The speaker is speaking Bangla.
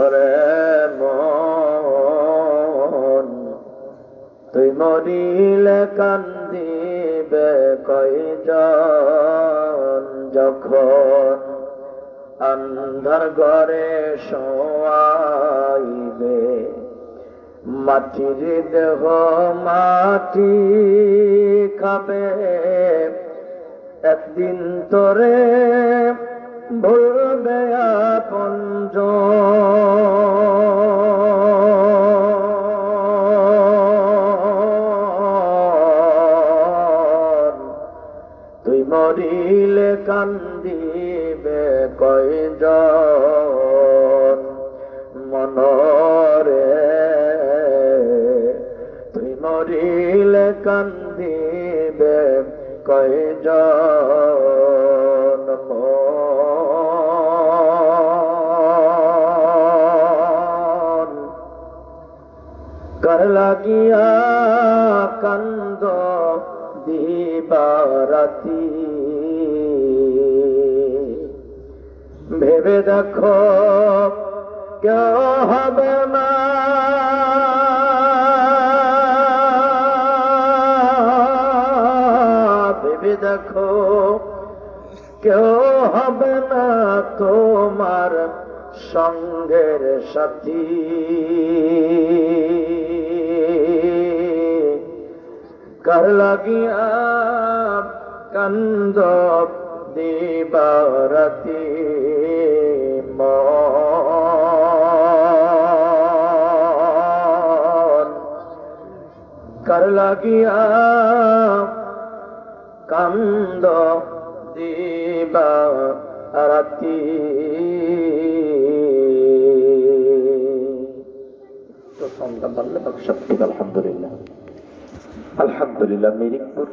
ওরে মন, তুই মরিলে কান্দিবে কয়জন? যখন আন্ধার ঘরে শোয়াইবে, মাটির দেহ মাটি খাবে। একদিন তোরে ভুলবে তুই মরিলে কান্দিবে কয়জন? মনরে তুই মরিলে কান্দিবে কয়জন? কর লাগিয়া কান্দ? দিবারাতি। ভেবে দেখো কেউ হবে না। ভেবে দেখো কেউ হবে না তোমার সঙ্গের সাথী। কার লাগিয়া কান্দ দিবারাতি কার কান্দ দিবা রাতি তো সন্তান বাল্য সত্যি আলহামদুলিল্লাহ আলহামদুলিল্লাহ মিরিকপুর